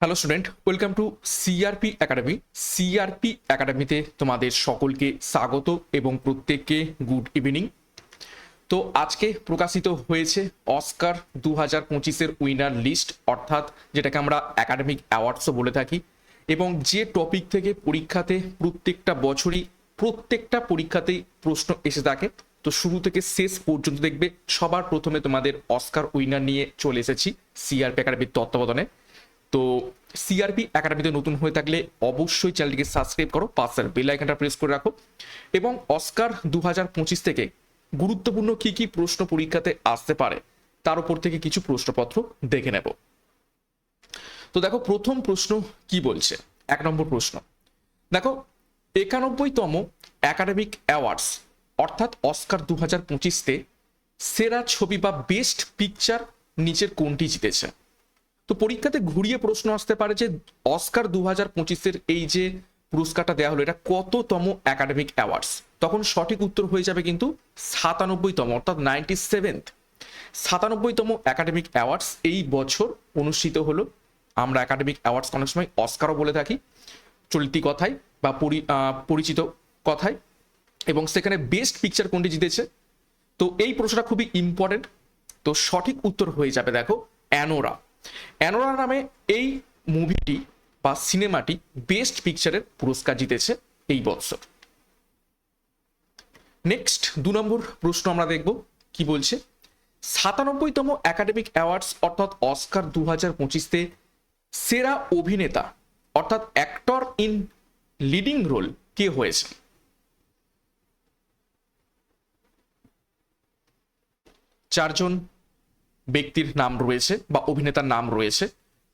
Hello student welcome to CRP academy CRP একাডেমিতে তোমাদের সকলকে স্বাগত এবং প্রত্যেককে গুড ইভিনিং তো আজকে প্রকাশিত হয়েছে অস্কার দু হাজার পঁচিশের উইনার লিস্ট অর্থাৎ যেটাকে আমরা একাডেমিক অ্যাওয়ার্ডসও বলে থাকি। এবং যে টপিক থেকে পরীক্ষাতে প্রত্যেকটা বছরই প্রত্যেকটা পরীক্ষাতেই প্রশ্ন এসে থাকে। তো শুরু থেকে শেষ পর্যন্ত দেখবে সবার প্রথমে তোমাদের অস্কার উইনার নিয়ে চলে এসেছি সিআরপি একাডেমির তত্ত্বাবধানে। তো সিআরপি একাডেমিতে নতুন হয়ে থাকলে অবশ্যই চ্যানেলটিকে সাবস্ক্রাইব করো, পাশের বেল আইকনটা প্রেস করে রাখো এবং অস্কার দু হাজার পঁচিশ থেকে গুরুত্বপূর্ণ কি কি প্রশ্ন পরীক্ষাতে আসতে পারে, তার উপর থেকে কিছু প্রশ্নপত্র দেখে নেব। তো দেখো, প্রথম প্রশ্ন কি বলছে? এক নম্বর প্রশ্ন। দেখো, একানব্বইতম একাডেমিক অ্যাওয়ার্ডস অর্থাৎ অস্কার দু হাজার পঁচিশতে সেরা ছবি বা বেস্ট পিকচার নিচের কোনটি জিতেছে? তো পরীক্ষাতে ঘুরিয়ে প্রশ্ন আসতে পারে যে অস্কার দু হাজার পঁচিশের এই যে পুরস্কারটা দেওয়া হলো, এটা কততম একাডেমিক অ্যাওয়ার্ডস তখন সঠিক উত্তর হয়ে যাবে কিন্তু সাতানব্বইতম, অর্থাৎ নাইনটি সেভেন্থ সাতানব্বইতম একাডেমিক অ্যাওয়ার্ডস এই বছর অনুষ্ঠিত হলো। আমরা একাডেমিক অ্যাওয়ার্ডস অনেক সময় অস্কারও বলে থাকি, চলতি কথায় বা পরিচিত কথায় এবং সেখানে বেস্ট পিকচার কোনটি জিতেছে? তো এই প্রশ্নটা খুবই ইম্পর্টেন্ট তো সঠিক উত্তর হয়ে যাবে দেখো, অ্যানোরা। অ্যানোরা নামে এই মুভিটি বা সিনেমাটি বেস্ট পিকচারের পুরস্কার জিতেছে এই বছর। নেক্সট দু নম্বর প্রশ্ন আমরা দেখব, কি বলছে? সাতানব্বইতম একাডেমিক অ্যাওয়ার্ডস অর্থাৎ অস্কার দু হাজার পঁচিশতে সেরা অভিনেতা, অর্থাৎ অ্যাক্টর ইন লিডিং রোল কে হয়েছে? চারজন ব্যক্তির নাম রয়েছে বা অভিনেতার নাম রয়েছে,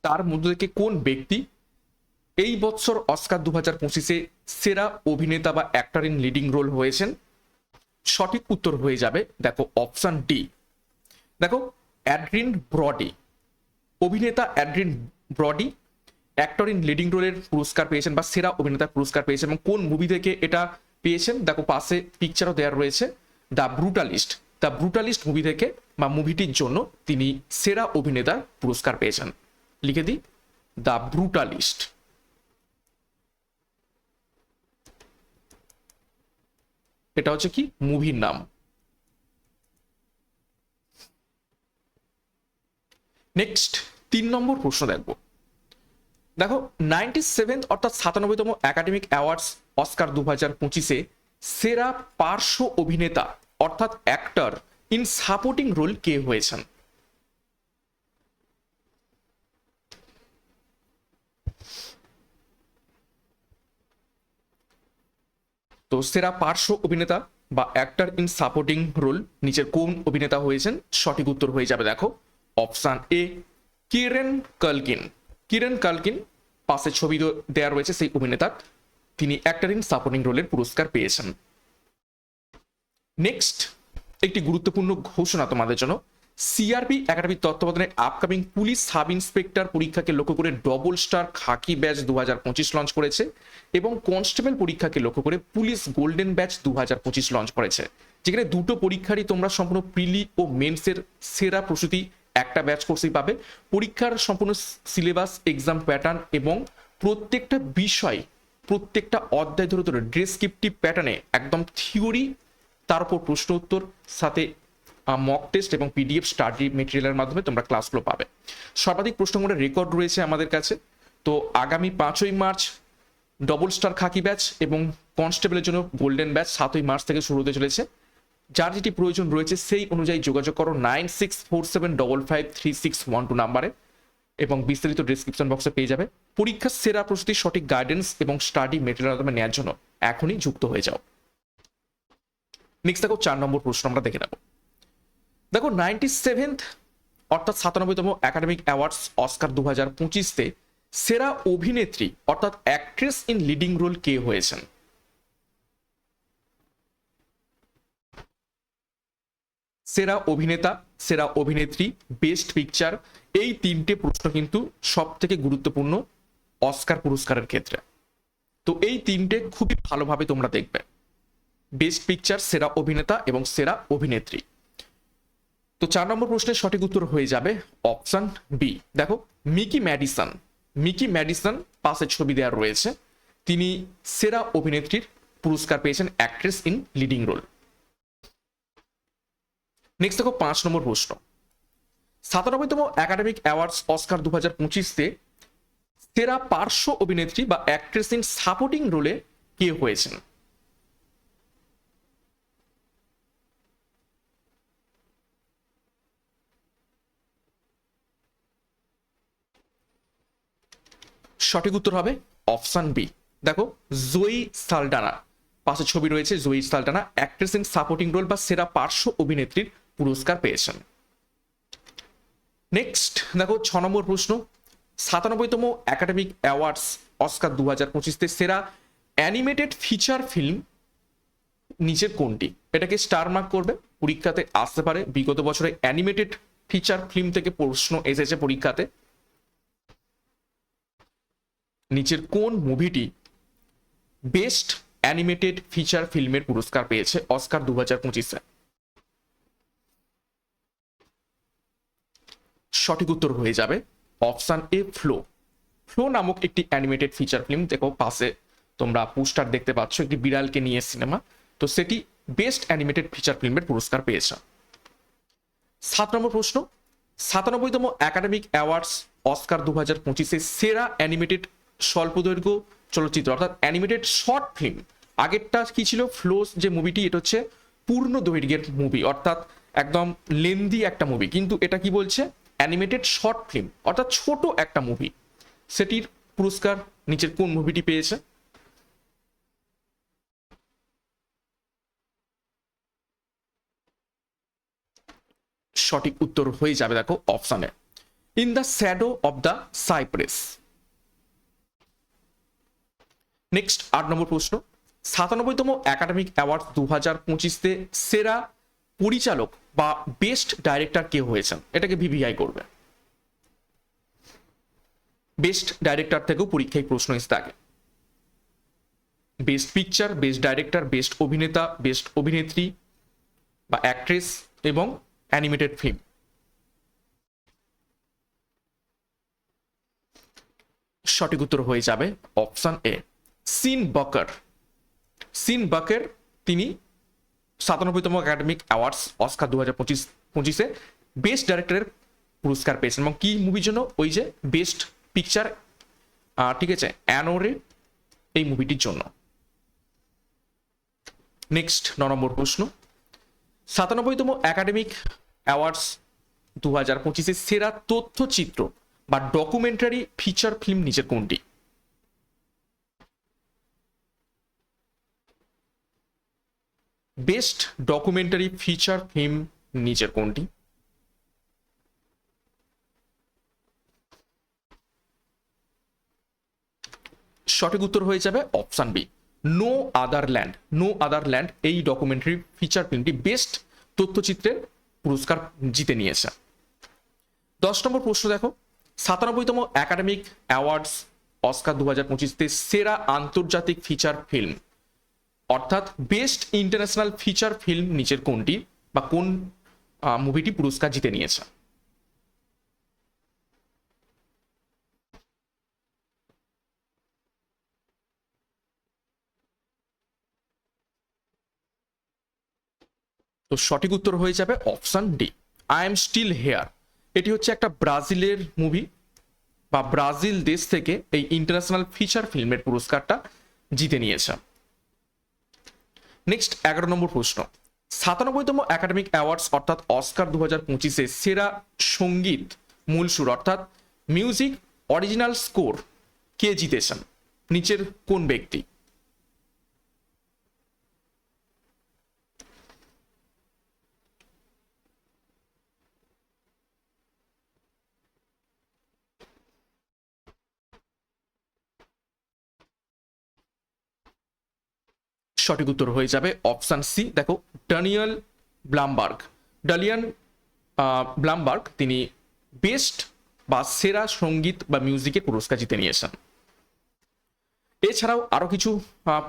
তার মধ্যে থেকে কোন ব্যক্তি এই বছর অস্কার দু হাজার পঁচিশে সেরা অভিনেতা বা অ্যাক্টর ইন লিডিং রোল হয়েছেন? সঠিক উত্তর হয়ে যাবে দেখো অপশন ডি দেখো অ্যাড্রিন ব্রডি অভিনেতা Adrien Brody actor in leading রোলের পুরস্কার পেয়েছেন বা সেরা অভিনেতার পুরস্কার পেয়েছেন এবং কোন মুভি থেকে এটা পেয়েছেন? দেখো পাশে পিকচারও দেওয়া রয়েছে the Brutalist the Brutalist movie থেকে বা মুভিটির জন্য তিনি সেরা অভিনেতার পুরস্কার পেয়েছেন। লিখে দিই, দ্য ব্রুটালিস্ট। এটা হচ্ছে কি? মুভির নাম। নেক্সট, তিন নম্বর প্রশ্ন দেখব। দেখো, নাইনটি সেভেন্থ অর্থাৎ সাতানব্বইতম একাডেমিক অ্যাওয়ার্ডস অস্কার দু হাজার পঁচিশে সেরা পার্শ্ব অভিনেতা অর্থাৎ অ্যাক্টর ইন সাপোর্টিং রোল কে হয়েছেন? তো সেরা পার্শ্ব অভিনেতা বা অ্যাক্টর ইন সাপোর্টিং রোল নিচের কোন অভিনেতা হয়েছেন? সঠিক উত্তর হয়ে যাবে, দেখো। Option A Kieran Culkin. Kieran Culkin পাশে ছবি দেওয়া রয়েছে সেই অভিনেতা তিনি অ্যাক্টর ইন সাপোর্টিং রোলের পুরস্কার পেয়েছেন। নেক্সট একটি গুরুত্বপূর্ণ ঘোষণা তোমাদের জন্য। সিআরপি একাডেমির তত্ত্বাবধানে আপকামিং পুলিশ সাব ইন্সপেক্টর পরীক্ষাকে লক্ষ্য করে ডবল স্টার খাকি ব্যাচ দু হাজার পঁচিশ লঞ্চ করেছে এবং কনস্টেবল পরীক্ষাকে লক্ষ্য করে পুলিশ গোল্ডেন ব্যাচ দু হাজার পঁচিশ লঞ্চ করেছে। যেখানে দুটো পরীক্ষারই তোমরা সম্পূর্ণ প্রিলি ও মেন্সের সেরা প্রস্তুতি একটা ব্যাচ কোর্সেই পাবে। পরীক্ষার সম্পূর্ণ সিলেবাস এক্সাম প্যাটার্ন এবং প্রত্যেকটা বিষয়, প্রত্যেকটা অধ্যায় ধরে ধরে ডেসক্রিপটিভ প্যাটার্নে একদম থিওরি তার উপর প্রশ্ন উত্তর সাথে মক টেস্ট এবং পিডিএফ স্টাডি মেটেরিয়ালের মাধ্যমে তোমরা ক্লাসগুলো পাবে। সর্বাধিক প্রশ্নগুলোর রেকর্ড রয়েছে আমাদের কাছে। তো আগামী পাঁচই মার্চ ডবল স্টার খাকি ব্যাচ এবং কনস্টেবলের জন্য গোল্ডেন ব্যাচ সাতই মার্চ থেকে শুরু হতে চলেছে। যার যেটি প্রয়োজন রয়েছে সেই অনুযায়ী যোগাযোগ করো nine six four seven double five three six one two নাম্বারে এবং বিস্তারিত ডিসক্রিপশন বক্সে পেয়ে যাবে। পরীক্ষার সেরা প্রস্তুতি সঠিক গাইডেন্স এবং স্টাডি মেটেরিয়াল মাধ্যমে নেওয়ার জন্য এখনই যুক্ত হয়ে যাও। নেক্সট দেখো চার নম্বর প্রশ্ন আমরা দেখে নেব। দেখো নাইনটি সেভেন্থ অর্থাৎ সাতানব্বইতম একাডেমিক অ্যাওয়ার্ডস অস্কার দু হাজার পঁচিশতে সেরা অভিনেত্রী অর্থাৎ অ্যাক্ট্রেস ইন লিডিং রোল কে হয়েছেন? সেরা অভিনেতা, সেরা অভিনেত্রী বেস্ট পিকচার এই তিনটে প্রশ্ন কিন্তু সব থেকে গুরুত্বপূর্ণ অস্কার পুরস্কারের ক্ষেত্রে। তো এই তিনটে খুবই ভালোভাবে তোমরা দেখবে। বেস্ট পিকচার সেরা অভিনেতা এবং সেরা অভিনেত্রী। তো চার নম্বর প্রশ্নের সঠিক উত্তর হয়ে যাবে অপশন বি দেখো মিকি ম্যাডিসন মিকি ম্যাডিসন পাশে ছবি দেওয়া রয়েছে। তিনি সেরা অভিনেত্রীর পুরস্কার পেয়েছেন actress in leading role next দেখো, পাঁচ নম্বর প্রশ্ন। সাতানব্বইতম একাডেমিক অ্যাওয়ার্ডস অস্কার দু হাজার পঁচিশে সেরা পার্শ্ব অভিনেত্রী বা অ্যাক্ট্রেস ইন সাপোর্টিং রোলে কে হয়েছেন? সঠিক উত্তর হবে অপশন বি। দেখো জয়ী সালডানা পাশে ছবি রয়েছে জয়ী Saldana actress in supporting role বা সেরা পার্শ্ব অভিনেত্রীর পুরস্কার পেয়েছেন। নেক্সট দেখো, ছ নম্বর প্রশ্ন। সাতানব্বইতম একাডেমিক অ্যাওয়ার্ডস অস্কার দু হাজার পঁচিশতে সেরা অ্যানিমেটেড ফিচার ফিল্ম নিচের কোনটি? এটাকে স্টার মার্ক করবে, পরীক্ষাতে আসতে পারে। বিগত বছরে অ্যানিমেটেড ফিচার ফিল্ম থেকে প্রশ্ন এসেছে পরীক্ষাতে। নিচের কোন মুভিটি বেস্ট অ্যানিমেটেড ফিচার ফিল্মের পুরস্কার পেয়েছে? অস্কার দু হাজার পঁচিশে সঠিক উত্তর হয়ে যাবে অপশান এ ফ্লো ফ্লো নামক একটি অ্যানিমেটেড ফিচার ফিল্ম দেখো পাশে তোমরা পোস্টার দেখতে পাচ্ছ, একটি বিড়ালকে নিয়ে সিনেমা তো সেটি বেস্ট অ্যানিমেটেড ফিচার ফিল্মের পুরস্কার পেয়েছে। সাত নম্বর প্রশ্ন, সাতানব্বইতম একাডেমিক অ্যাওয়ার্ডস অস্কার দু হাজার পঁচিশে সেরা অ্যানিমেটেড স্বল্পদৈর্ঘ্য চলচ্চিত্র, অর্থাৎ অ্যানিমেটেড শর্ট ফিল্ম আগেরটা কি ছিল? ফ্লোস যে মুভিটি এটা হচ্ছে পূর্ণ দৈর্ঘ্যের মুভি অর্থাৎ একদম লেন্দি একটা মুভি কিন্তু এটা কি বলছে? অ্যানিমেটেড শর্ট ফিল্ম অর্থাৎ ছোট একটা মুভি সেটির পুরস্কার নিচের কোন মুভিটি পেয়েছে? সঠিক উত্তর হয়ে যাবে দেখো অপশানে in the shadow of the cypress next আট নম্বর প্রশ্ন। সাতানব্বইতম একাডেমিক অ্যাওয়ার্ড দু হাজার পঁচিশতে সেরা পরিচালক বা বেস্ট ডাইরেক্টর কে হয়েছেন? এটাকে ভিভিআই করবে। বেস্ট ডাইরেক্টর থেকেও পরীক্ষায় প্রশ্ন এসে থাকে best picture best director best অভিনেতা বেস্ট অভিনেত্রী বা অ্যাক্ট্রেস এবং অ্যানিমেটেড ফিল্ম সঠিক উত্তর হয়ে যাবে option A. Sean Baker. Sean Baker তিনি সাতানব্বইতম একাডেমিক অ্যাওয়ার্ডস অস্কার দু হাজার পঁচিশ, পঁচিশে বেস্ট ডাইরেক্টরের পুরস্কার পেয়েছেন এবং কী মুভির জন্য? ওই যে বেস্ট পিকচার ঠিক আছে, অ্যানোরে এই মুভিটির জন্য। নেক্সট ন নম্বর প্রশ্ন। সাতানব্বইতম একাডেমিক অ্যাওয়ার্ডস দু হাজার পঁচিশে সেরা তথ্যচিত্র বা ডকুমেন্টারি ফিচার ফিল্ম নিচের কোনটি? বেস্ট ডকুমেন্টারি ফিচার ফিল্ম নিচের কোনটি? সঠিক উত্তর হয়ে যাবে option B. No other land. No other land এই ডকুমেন্টারি ফিচার ফিল্মটি বেস্ট তথ্যচিত্রের পুরস্কার জিতে নিয়েছে। দশ নম্বর প্রশ্ন দেখো। সাতানব্বইতম একাডেমিক অ্যাওয়ার্ডস অস্কার দু হাজার পঁচিশতে সেরা আন্তর্জাতিক ফিচার ফিল্ম অর্থাৎ বেস্ট ইন্টারন্যাশনাল ফিচার ফিল্ম নিচের কোনটি বা কোন মুভিটি পুরস্কার জিতে নিয়েছে? তো সঠিক উত্তর হয়ে যাবে option D, I am still here. এটি হচ্ছে একটা ব্রাজিলের মুভি বা ব্রাজিল দেশ থেকে এই ইন্টারন্যাশনাল ফিচার ফিল্মের পুরস্কারটা জিতে নিয়েছে। নেক্সট এগারো নম্বর প্রশ্ন। সাতানব্বইতম একাডেমিক অ্যাওয়ার্ডস অর্থাৎ অস্কার দু হাজার পঁচিশে সেরা সংগীত মূল সুর, অর্থাৎ মিউজিক অরিজিনাল স্কোর কে জিতেছেন? নিচের কোন ব্যক্তি? সঠিক উত্তর হয়ে যাবে অপশান সি। দেখো ডানিয়াল ব্লামবার্গ। ডালিয়ান ব্লামবার্গ তিনি বেস্ট বা সেরা সংগীত বা মিউজিকের পুরস্কার জিতে নিয়েছেন। এছাড়াও আরও কিছু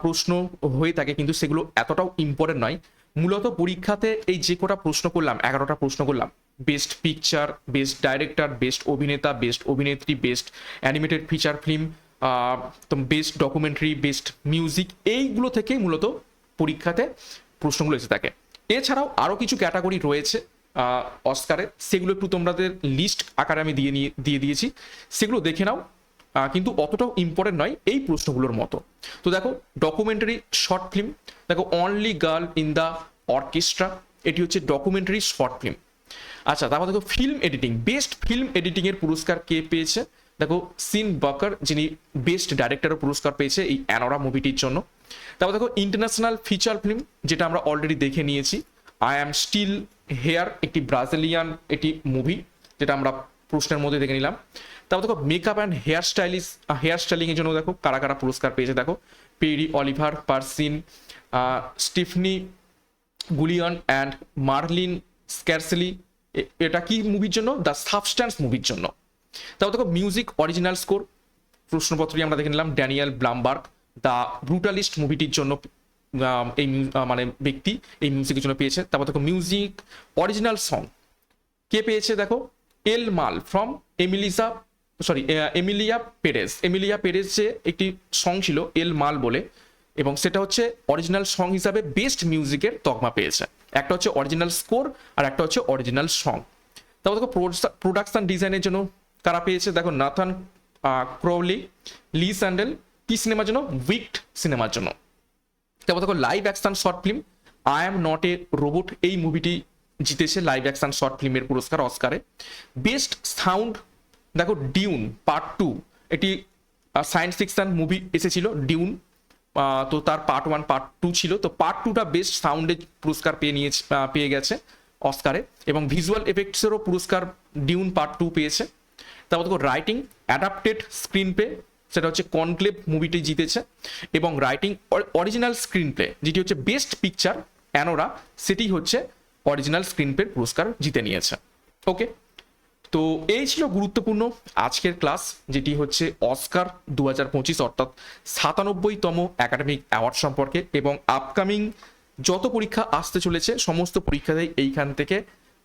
প্রশ্ন হয়ে থাকে, কিন্তু সেগুলো এতটাও ইম্পর্টেন্ট নয়। মূলত পরীক্ষাতে এই যে কটা প্রশ্ন করলাম, এগারোটা প্রশ্ন করলাম, best picture best director best অভিনেতা, বেস্ট অভিনেত্রী, best animated feature film best documentary best music এইগুলো থেকেই মূলত পরীক্ষাতে প্রশ্নগুলো এসে থাকে। এছাড়াও আরও কিছু ক্যাটাগরি রয়েছে অস্কারে সেগুলো একটু তোমাদের লিস্ট আকারে আমি দিয়ে নিয়ে, দিয়ে দিয়েছি। সেগুলো দেখে নাও। কিন্তু অতটাও ইম্পর্টেন্ট নয় এই প্রশ্নগুলোর মতো। তো দেখো ডকুমেন্টারি শর্ট ফিল্ম দেখো only girl in the orchestra এটি হচ্ছে ডকুমেন্টারি শর্ট ফিল্ম আচ্ছা তারপর দেখো ফিল্ম এডিটিং বেস্ট ফিল্ম এডিটিংয়ের পুরস্কার কে পেয়েছে? দেখো, সিন বাকার যিনি বেস্ট ডাইরেক্টরের পুরস্কার পেয়েছে এই অ্যানোরা মুভিটির জন্য। তারপর দেখো ইন্টারন্যাশনাল ফিচার ফিল্ম যেটা আমরা অলরেডি দেখে নিয়েছি। আই অ্যাম স্টিল হেয়ার একটি ব্রাজিলিয়ান একটি মুভি যেটা আমরা প্রশ্নের মধ্যে দেখে নিলাম। তারপর দেখো makeup and hair stylish hair styling এর জন্য দেখো, কারা কারা পুরস্কার পেয়েছে দেখো। Pierre Olivier Persin Stephanie Guillon and Marilyne Scarselli এটা কি মুভির জন্য? দ্য সাবস্ট্যান্স মুভির জন্য। তারপর দেখো মিউজিক অরিজিনাল স্কোর প্রশ্নপত্রটি আমরা দেখে নিলাম ড্যানিয়েল ব্লামবার্গ দ্য ব্রুটালিস্ট মুভিটির জন্য এই মানে ব্যক্তি এই মিউজিকের জন্য পেয়েছে। তারপর দেখো মিউজিক অরিজিনাল সং কে পেয়েছে দেখো? El Mal from Emilisa sorry Emilia Perez Emilia Perez যে একটি সং ছিল এল মাল বলে, এবং সেটা হচ্ছে অরিজিনাল সং হিসাবে বেস্ট মিউজিকের তকমা পেয়েছে। একটা হচ্ছে অরিজিনাল স্কোর আর একটা হচ্ছে অরিজিনাল সং তারপর দেখো প্রোডাকশন ডিজাইনের জন্য কারা পেয়েছে, দেখো, নাথান ক্রোলি লি স্যান্ডেল, কি সিনেমার জন্য? উইকড সিনেমার জন্য। তারপর দেখো live action short film I am not a robot এই মুভিটি জিতেছে লাইভ অ্যাকশন শর্ট ফিল্মের পুরস্কার, অস্কারে। বেস্ট সাউন্ড দেখো ডিউন পার্ট টু এটি সায়েন্স ফিকশন মুভি এসেছিল ডিউন তো তার পার্ট ওয়ান পার্ট টু ছিল। তো পার্ট টুটা বেস্ট সাউন্ডের পুরস্কার পেয়ে নিয়েছে পেয়ে গেছে অস্কারে। এবং ভিজুয়াল এফেক্টসেরও পুরস্কার ডিউন পার্ট টু পেয়েছে। তারপর দেখো রাইটিং অ্যাডাপ্টেড স্ক্রিন প্লে সেটা হচ্ছে কনক্লেভ মুভিটি জিতেছে, এবং রাইটিং অরিজিনাল স্ক্রিন প্লে যেটি হচ্ছে বেস্ট পিকচার অ্যানোরা সেটি হচ্ছে অরিজিনাল স্ক্রিন প্লে পুরস্কার জিতে নিয়েছে। ওকে তো এই ছিল গুরুত্বপূর্ণ আজকের ক্লাস যেটি হচ্ছে অস্কার দু হাজার পঁচিশ, অর্থাৎ সাতানব্বইতম একাডেমিক অ্যাওয়ার্ড সম্পর্কে, এবং আপকামিং যত পরীক্ষা আসতে চলেছে, সমস্ত পরীক্ষাতেই এইখান থেকে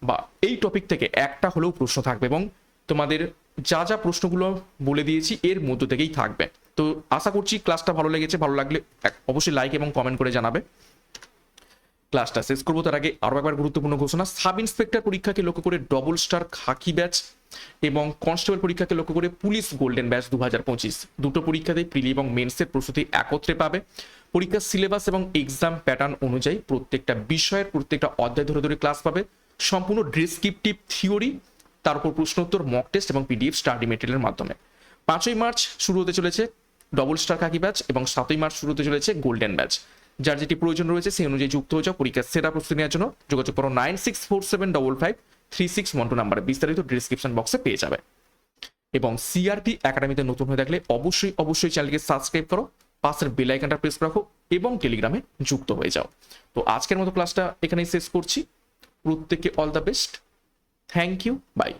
বা এই টপিক থেকে একটা হলেও প্রশ্ন থাকবে, এবং তোমাদের যা যা প্রশ্নগুলো বলে দিয়েছি এর মধ্য থেকেই থাকবে। তো আশা করছি ক্লাসটা ভালো লেগেছে, ভালো লাগলে অবশ্যই লাইক এবং কমেন্ট করে জানাবে। ক্লাসটা শেষ করব, তার আগে আরও একবার গুরুত্বপূর্ণ ঘোষণা। সাব ইন্সপেক্টর পরীক্ষাকে লক্ষ্য করে ডবল স্টার খাকি ব্যাচ এবং কনস্টেবল পরীক্ষাকে লক্ষ্য করে পুলিশ গোল্ডেন ব্যাচ দু হাজার পঁচিশ। দুটো পরীক্ষাতে প্রিলি এবং মেন্সের প্রস্তুতি একত্রে পাবে। পরীক্ষার সিলেবাস এবং এক্সাম প্যাটার্ন অনুযায়ী প্রত্যেকটা বিষয়ের প্রত্যেকটা অধ্যায় ধরে ধরে ক্লাস পাবে। সম্পূর্ণ ডেসক্রিপটিভ থিওরি তার উপর প্রশ্নোত্তর মক টেস্ট এবং পিডিএফ স্টাডি মেটেরিয়ালের মাধ্যমে। পাঁচই মার্চ শুরু হতে চলেছে ডবল স্টার কাকি ব্যাচ এবং সাতই মার্চ শুরু হতে চলেছে গোল্ডেন ব্যাচ যার যেটি প্রয়োজন রয়েছে সেই অনুযায়ী যুক্ত হয়ে যাও, পরীক্ষার সেরা প্রস্তুতি নেওয়ার জন্য। যোগাযোগ করো nine six four seven double five three six one two নাম্বারে। বিস্তারিত ডিসক্রিপশন বক্সে পেয়ে যাবে। এবং সিআরপি একাডেমিতে নতুন হয়ে থাকলে অবশ্যই অবশ্যই চ্যানেলকে সাবস্ক্রাইব করো। পাশের বেল আইকনটা প্রেস রাখো এবং টেলিগ্রামে যুক্ত হয়ে যাও। তো আজকের মতো ক্লাসটা এখানেই শেষ করছি। প্রত্যেককে all the best Thank you. Bye.